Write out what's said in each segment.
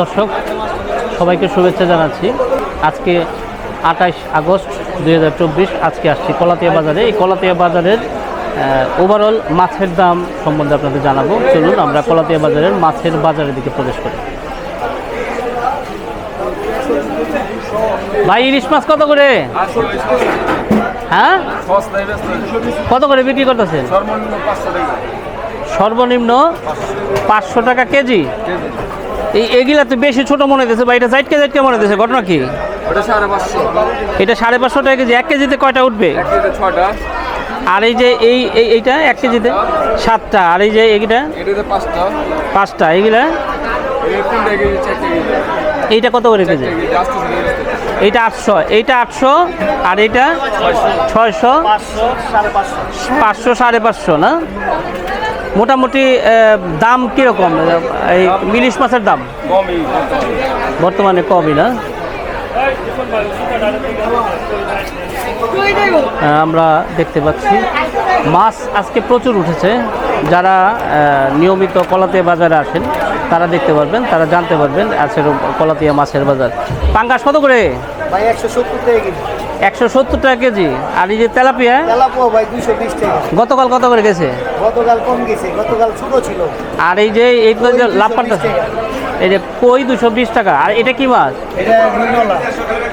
দর্শক সবাইকে শুভেচ্ছা জানাচ্ছি। আজকে আঠাইশ আগস্ট দু হাজার চব্বিশ আজকে আসছি কলাতিয়া বাজারে। এই কলাতিয়া বাজারের ওভারঅল মাছের দাম সম্বন্ধে আপনাদের জানাব। চলুন আমরা কলাতিয়া বাজারের মাছের বাজারের দিকে প্রবেশ করি। ভাই ইলিশ মাছ কত করে? হ্যাঁ? কত করে বিক্রি করতেছেন? সর্বনিম্ন পাঁচশো টাকা। কেজি। এই এগুলা তো বেশি ছোট মনে হইতেছে বা এটা জাইটকে জাইটকে মনে হইতেছে? ঘটনা কি? এটা সাড়ে পাঁচশো। টাকা কেজি এক কেজিতে কয়টা উঠবে? আর এই যে এই এই- এইটা এক কেজিতে? সাতটা। আর এই যে এইটা? পাঁচটা। এইগুলা? এইটা কত করে কেজি? এইটা আটশো। এইটা আটশো। আর এইটা? ছয়শো। পাঁচশো সাড়ে পাঁচশো না? মোটামুটি দাম কীরকম? এই ইলিশ মাছের দাম? বর্তমানে কমই না। আমরা দেখতে পাচ্ছি। মাছ আজকে প্রচুর উঠেছে। যারা নিয়মিত কলাতিয়া বাজারে আসেন, তারা দেখতে পারবেন, তারা জানতে পারবেন আছে কলাতিয়া মাছের বাজার। পাঙ্গাস কত করে? ভাই, একশো সত্তর টাকা একশো সত্তর টাকা কেজি। আর এই যে তেলাপিয়া? তেলাপো ভাই দুইশো বিশ টাকা। গতকাল কত করে গেছে? গতকাল কম গেছে গতকাল ছোট ছিল। আর এই যে এইগুলো যে লাভ পাল্টা এই যে কই দুশো বিশ টাকা? আর এটা কি মাছ? এটা মিনলা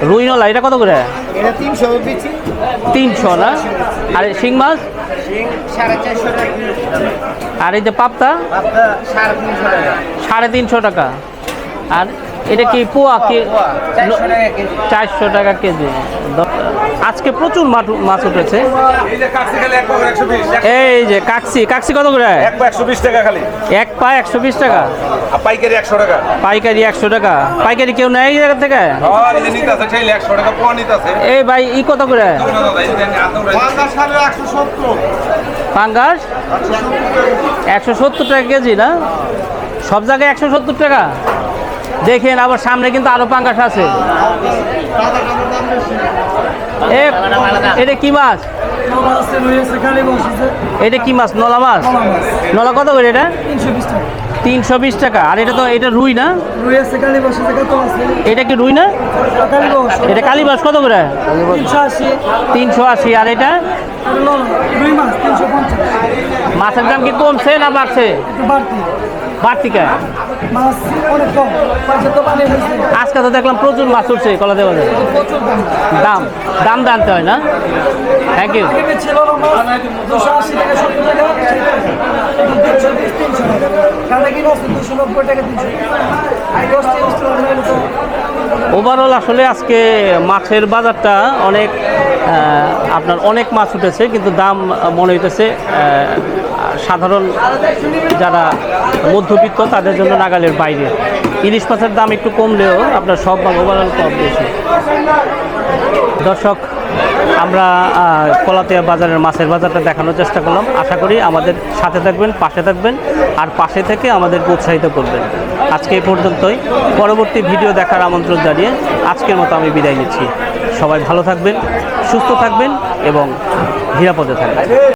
রুইনলা এটা কত করে? এটা তিনশো তিনশো না? আর শিং মাছ? আর এই যে পাপ্তা সাড়ে তিনশো টাকা। আর এটা কি পোয়া কি চারশো টাকা কেজি। আজকে প্রচুর মাছ- মাছ উঠেছে। এই যে কাকসি কাকসি কত করে? এক পা একশো বিশ টাকা খালি। এক পা একশো বিশ টাকা। পাইকারি একশো টাকা। পাইকারি একশো টাকা। পাইকারি কেউ নেয় এই জায়গা থেকে? এই যে নিতে আছে ঠেলে একশো টাকা পোয়া নিতে আছে এই ভাই ই কত করে? পাঙ্গাস একশো সত্তর টাকা কেজি না? সব জায়গায় একশো সত্তর টাকা? দেখেন আবার সামনে কিন্তু আরও পাঙ্গাস আছে। এটা কি মাছ? এটা কি মাছ? নলা মাছ? নলা কত করে এটা? তিনশো বিশ টাকা। আর এটা তো এটা রুই না? এটা কি রুই না? এটা কালীবাস কত করে? তিনশো আশি। আর এটা? মাছের দাম কি কমছে না বাড়ছে? বাড়তি কে? আজকে তো দেখলাম প্রচুর মাছ উঠছে কলাতে বাজারে দাম দাম জানতে হয় না? থ্যাংক ইউ ওভারঅল আসলে আজকে মাছের বাজারটা অনেক আপনার অনেক মাছ উঠেছে, কিন্তু দাম মনে হইতেছে সাধারণ যারা মধ্যবিত্ত, তাদের জন্য নাগালের বাইরে। ইলিশ মাছের দাম একটু কমলেও আপনার সব ওভারঅল কম বেশি। দর্শক আমরা কলাতিয়া বাজারের মাছের বাজারটা দেখানোর চেষ্টা করলাম। আশা করি আমাদের সাথে থাকবেন, পাশে থাকবেন, আর পাশে থেকে আমাদেরকে উৎসাহিত করবেন। আজকে এই পর্যন্তই। পরবর্তী ভিডিও দেখার আমন্ত্রণ জানিয়ে আজকের মতো আমি বিদায় নিচ্ছি। সবাই ভালো থাকবেন, সুস্থ থাকবেন এবং নিরাপদে থাকবেন।